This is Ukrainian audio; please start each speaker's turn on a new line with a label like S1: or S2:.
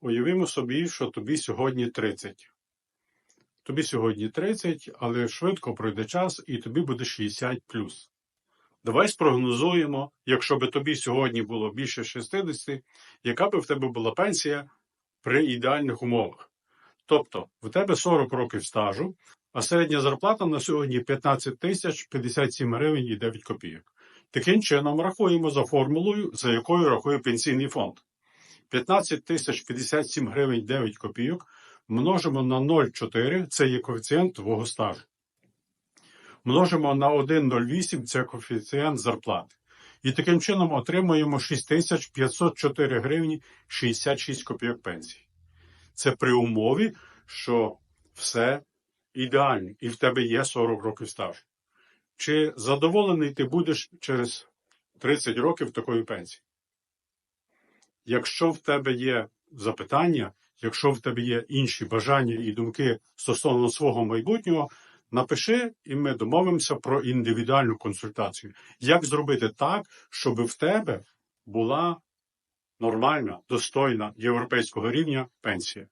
S1: Уявімо собі, що тобі сьогодні 30. Тобі сьогодні 30, але швидко пройде час і тобі буде 60 плюс. Давай спрогнозуємо, якщо би тобі сьогодні було більше 60, яка би в тебе була пенсія при ідеальних умовах. Тобто, в тебе 40 років стажу, а середня зарплата на сьогодні 15 тисяч 57 гривень і 9 копійок. Таким чином рахуємо за формулою, за якою рахує пенсійний фонд. 15 тисяч 57 гривень 9 копійок множимо на 0,4, це є коефіцієнт твого стажу. Множимо на 1,08, це коефіцієнт зарплати. І таким чином отримуємо 6504 гривні 66 копійок пенсії. Це при умові, що все ідеально, і в тебе є 40 років стажу. Чи задоволений ти будеш через 30 років такої пенсії? Якщо в тебе є запитання, якщо в тебе є інші бажання і думки стосовно свого майбутнього, напиши, і ми домовимося про індивідуальну консультацію. Як зробити так, щоб в тебе була нормальна, достойна європейського рівня пенсія?